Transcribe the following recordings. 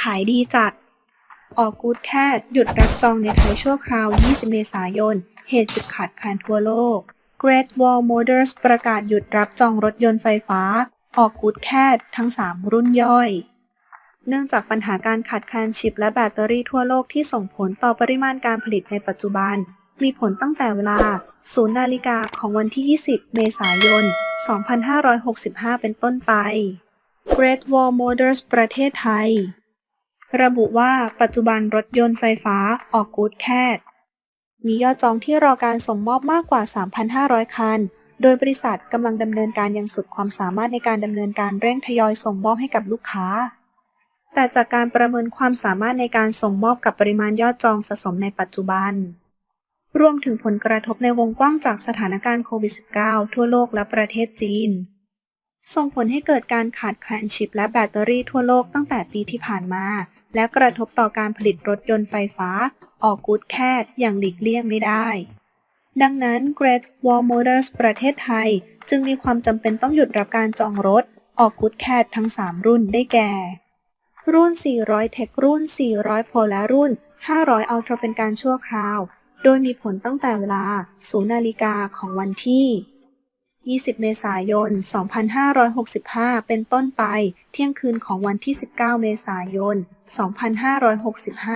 ขายดีจัด ออกกูดแคทหยุดรับจองในไทยชั่วคราว 20 เมษายน เหตุจุดขาดแคลนทั่วโลก Great Wall Motors ประกาศหยุดรับจองรถยนต์ไฟฟ้า ออกกูดแคททั้ง 3 รุ่นย่อย เนื่องจากปัญหาการขาดแคลนชิปและแบตเตอรี่ทั่วโลกที่ส่งผลต่อปริมาณการผลิตในปัจจุบัน มีผลตั้งแต่เวลา 0 นาฬิกาของวันที่ 20 เมษายน 2565 เป็นต้นไป Great Wall Motors ประเทศไทย ระบุว่าปัจจุบันรถยนต์ไฟฟ้าออกกูดแคทมียอดจองที่รอการส่งมอบมากกว่า 3,500 คัน โดยบริษัทกำลังดำเนินการอย่างสุดความสามารถในการดำเนินการเร่งทยอยส่งมอบให้กับลูกค้า แต่จากการประเมินความสามารถในการส่งมอบกับปริมาณยอดจองสะสมในปัจจุบัน รวมถึงผลกระทบในวงกว้างจากสถานการณ์โควิด -19 ทั่วโลกและประเทศจีน ส่งผลให้เกิดการขาดแคลนชิปและแบตเตอรี่ทั่วโลกตั้งแต่ปีที่ผ่านมา และกระทบต่อการผลิตรถยนต์ไฟฟ้า ออกกูดแคทอย่างหลีกเลี่ยงไม่ได้ ดังนั้น Great Wall Motors ประเทศไทย จึงมีความจำเป็นต้องหยุดรับการจองรถ ออกกูดแคททั้ง 3 รุ่นได้แก่ รุ่น 400 Tech รุ่น 400 Pro และรุ่น 500 Ultra เป็นการชั่วคราว โดยมีผลตั้งแต่เวลา 0 นาฬิกาของวันที่ 20 เมษายน 2565 เป็นต้นไป เที่ยงคืนของวันที่ 19 เมษายน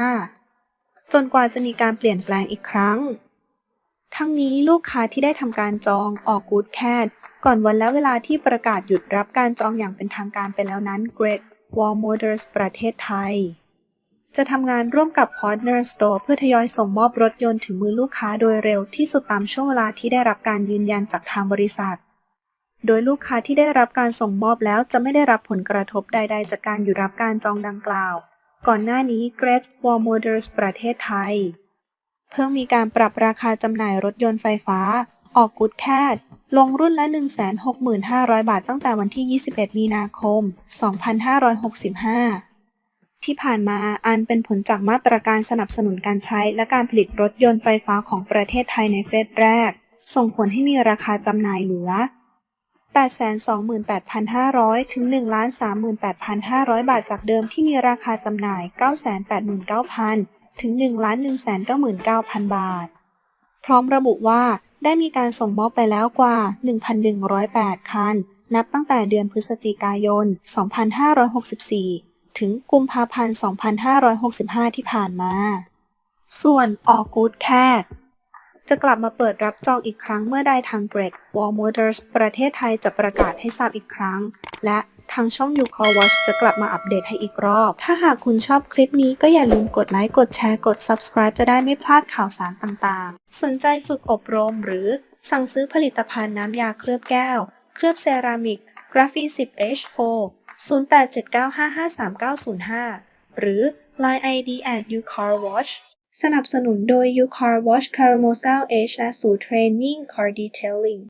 2565 จนกว่าจะมีการเปลี่ยนแปลงอีกครั้ง ทั้งนี้ลูกค้าที่ได้ทำการจองออกกูดแคทก่อนวันและเวลาที่ประกาศหยุดรับการจองอย่างเป็นทางการไปแล้วนั้น Great Wall Motors ประเทศไทย จะทำงานร่วมกับ Partner Store เพื่อทยอยส่งมอบรถยนต์ถึงมือลูกค้าโดยเร็วที่สุดตามช่วงเวลาที่ได้รับการยืนยันจากทางบริษัท โดยลูกค้าที่ได้รับการส่งมอบแล้วจะไม่ได้รับผลกระทบใด ๆ จากการหยุดรับการจองดังกล่าว ก่อนหน้านี้ Great Wall Motors ประเทศไทย เพิ่งมีการปรับราคาจำหน่ายรถยนต์ไฟฟ้า ออกกูดแคทลงรุ่นละ 165,000 บาทตั้งแต่วันที่ 21 มีนาคม 2565 ที่ผ่านมาอันเป็นผลจากมาตรการสนับสนุนการใช้และการผลิตรถยนต์ไฟฟ้าของประเทศไทยในเฟสแรก ส่งผลให้มีราคาจำหน่ายเหลือ 828,500 ถึง 138,500 บาทจากเดิมที่มีราคาจำหน่าย 989,000 ถึง 1,199,000 บาท พร้อมระบุว่าได้มีการส่งมอบไปแล้วกว่า 1,108 คัน นับตั้งแต่เดือนพฤศจิกายน 2564 ถึงกุมภาพันธ์ 2565 ที่ผ่านมา ส่วนออกกูดแคทจะกลับมาเปิดรับจองอีกครั้งเมื่อใดทาง Great Wall Motors ประเทศไทยจะประกาศให้ทราบอีกครั้ง และทางช่อง You Call Watch จะกลับมาอัปเดตให้อีกรอบ ถ้าหากคุณชอบคลิปนี้ก็อย่าลืมกดไลค์ กดแชร์ กด Subscribe จะได้ไม่พลาดข่าวสารต่างๆ สนใจฝึกอบรมหรือสั่งซื้อผลิตภัณฑ์น้ำยาเคลือบแก้ว เคลือบเซรามิกกราฟี 10H Pro 0879553905 หรือ Line ID at youcarwatch สนับสนุนโดย ucarwatch Caramel Age และศูนย์ Training Car Detailing